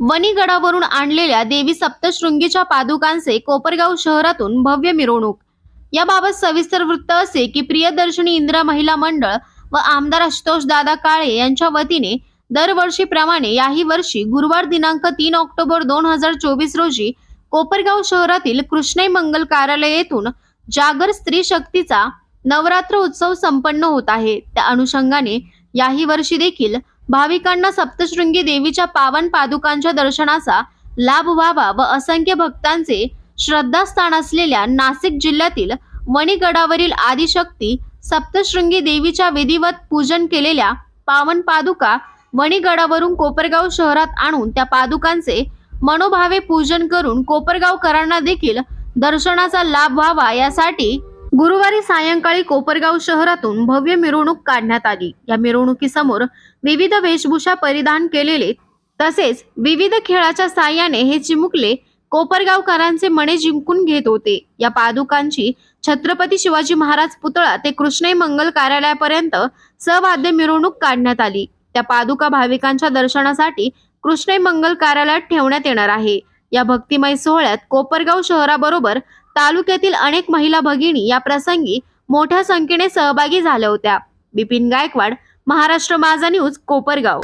वणीगडावरून आणलेल्या देवी सप्तशृंगीच्या पादुकांचे कोपरगाव शहरातून भव्य मिरवणूक. याबाबत सविस्तर वृत्त असे की प्रियदर्शनी इंदिरा महिला मंडळ व आमदार आशुतोष दादा काळे यांच्या वतीने दरवर्षीप्रमाणे याही वर्षी गुरुवार दिनांक तीन ऑक्टोबर दोन हजार चोवीस रोजी कोपरगाव शहरातील कृष्णाई मंगल कार्यालय येथून जागर स्त्री शक्तीचा नवरात्र उत्सव संपन्न होत आहे. त्या अनुषंगाने याही वर्षी देखील भाविकांना सप्तशृंगी देवीच्या पावन पादुकांच्या दर्शनाचा लाभ व्हावा व असंख्य भक्तांचे श्रद्धास्थान असलेल्या नाशिक जिल्ह्यातील वणीगडावरील आदिशक्ती सप्तशृंगी देवीच्या विधिवत पूजन केलेल्या पावन पादुका वणीगडावरून कोपरगाव शहरात आणून त्या पादुकांचे मनोभावे पूजन करून कोपरगावकरांना देखील दर्शनाचा लाभ व्हावा यासाठी गुरुवारी सायंकाळी कोपरगाव शहरातून भव्य मिरवणूक काढण्यात आली. या मिरवणुकीसमोर विविध वेशभूषा परिधान केलेले तसेच विविध खेळाच्या साह्याने हे चिमुकले कोपरगावकरांचे मने जिंकून घेत होते. या पादुकांची छत्रपती शिवाजी महाराज पुतळा ते कृष्णाई मंगल कार्यालयापर्यंत सवाद्य मिरवणूक काढण्यात आली. त्या पादुका भाविकांच्या दर्शनासाठी कृष्णाई मंगल कार्यालयात ठेवण्यात येणार आहे. या भक्तिमय सोहळ्यात कोपरगाव शहराबरोबर तालुक्यातील अनेक महिला भगिनी या प्रसंगी मोठ्या संख्येने सहभागी झाल्या होत्या. बिपिन गायकवाड महाराष्ट्र माझा न्यूज कोपरगाव.